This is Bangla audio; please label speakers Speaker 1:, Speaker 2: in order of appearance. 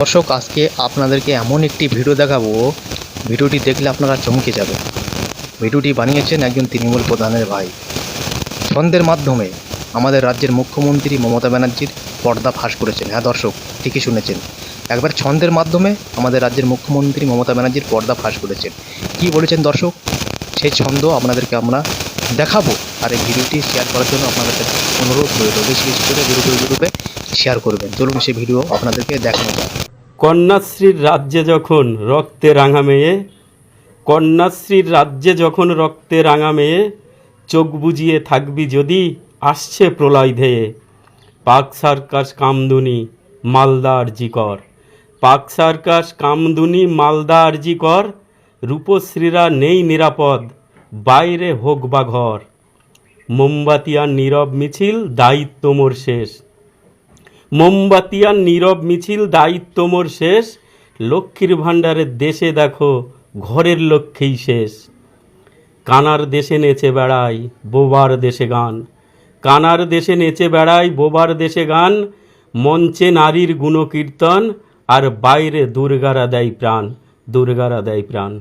Speaker 1: দর্শক, আজকে আপনাদেরকে এমন একটি ভিডিও দেখাবো। ভিডিওটি দেখলে আপনারা চমকে যাবে ভিডিওটি বানিয়েছেন একজন তৃণমূল প্রধানের ভাই। ছন্দের মাধ্যমে আমাদের রাজ্যের মুখ্যমন্ত্রী মমতা ব্যানার্জির পর্দা ফাঁস করেছেন। হ্যাঁ দর্শক, ঠিকই শুনেছেন। একবার ছন্দের মাধ্যমে আমাদের রাজ্যের মুখ্যমন্ত্রী মমতা ব্যানার্জির পর্দা ফাঁস করেছেন। কি বলেছেন দর্শক? সেই ছন্দ আপনাদেরকে আমরা দেখাবো আর এই ভিডিওটি শেয়ার করার জন্য আপনাদের কাছে অনুরোধ রইল। বেশি বেশি করে ভিডিও ইউটিউবে শেয়ার করবেন। চলুন সেই ভিডিও আপনাদেরকে দেখানো যাক।
Speaker 2: কন্যাশ্রীর রাজ্যে যখন রক্তে রাঙা মেয়ে, কন্যাশ্রীর রাজ্যে যখন রক্তে রাঙা মেয়ে, চোখ বুজিয়ে থাকবি যদি আসছে প্রলয় ধেয়ে। পাক সার্কাস কামদুনি মালদা আরজিকর পাক সার্কাস কামদুনি মালদা আরজিকর রূপশ্রীরা নেই নিরাপদ, বাইরে হোক বা ঘর। মোমবাতি আর নীরব মিছিল, দায়িত্ব মোর শেষ। মোমবাতি আর নীরব মিছিল দায়িত্ব মোর শেষ। লক্ষ্মীর ভাণ্ডারের দেশে দেখো, ঘরের লক্ষ্যেই শেষ। কানার দেশে নেচে বেড়াই, বোবার দেশে গান। কানার দেশে নেচে বেড়াই, বোবার দেশে গান। মঞ্চে নারীর গুণকীর্তন, আর বাইরে দুর্গারা দেয় প্রাণ, দুর্গারা দেয় প্রাণ।